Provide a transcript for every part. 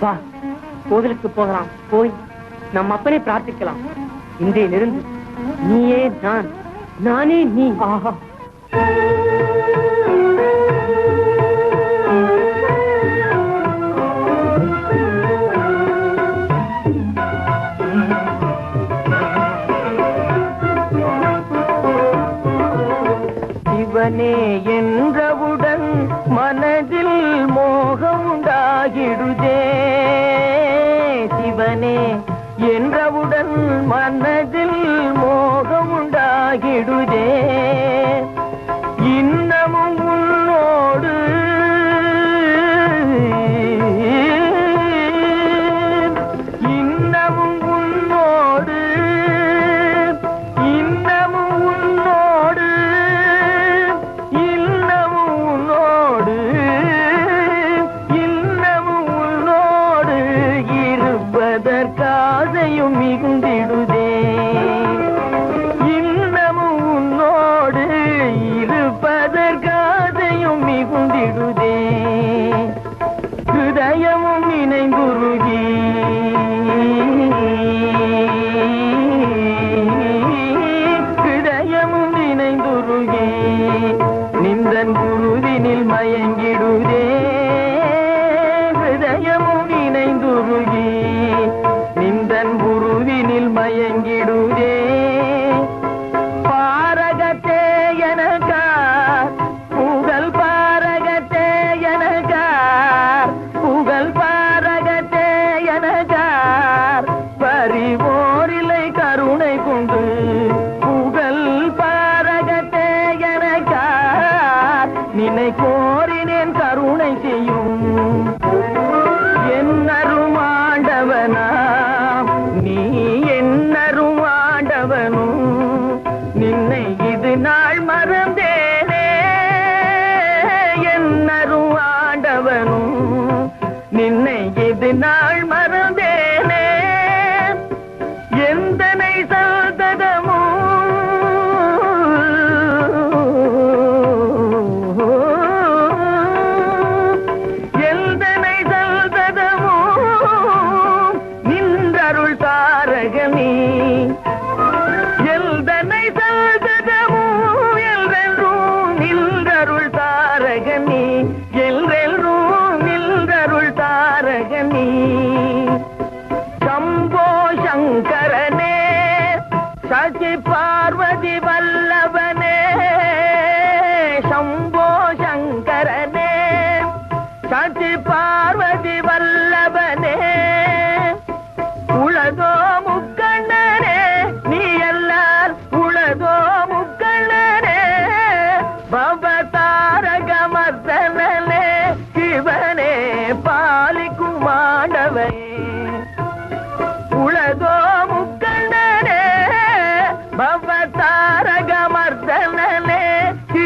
வா கோவிலுக்கு போகலாம். போய் நம் அப்பனை பிரார்த்திக்கலாம். இன்றையிலிருந்து நீயே நான். நானே நீ. ஆஹா. சிவனே என்றவுடன் மனதில் மோகம் உண்டாகிடுதே சிந்தையும் மிகுந்த निर्णय दिना pai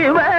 ಜೀವ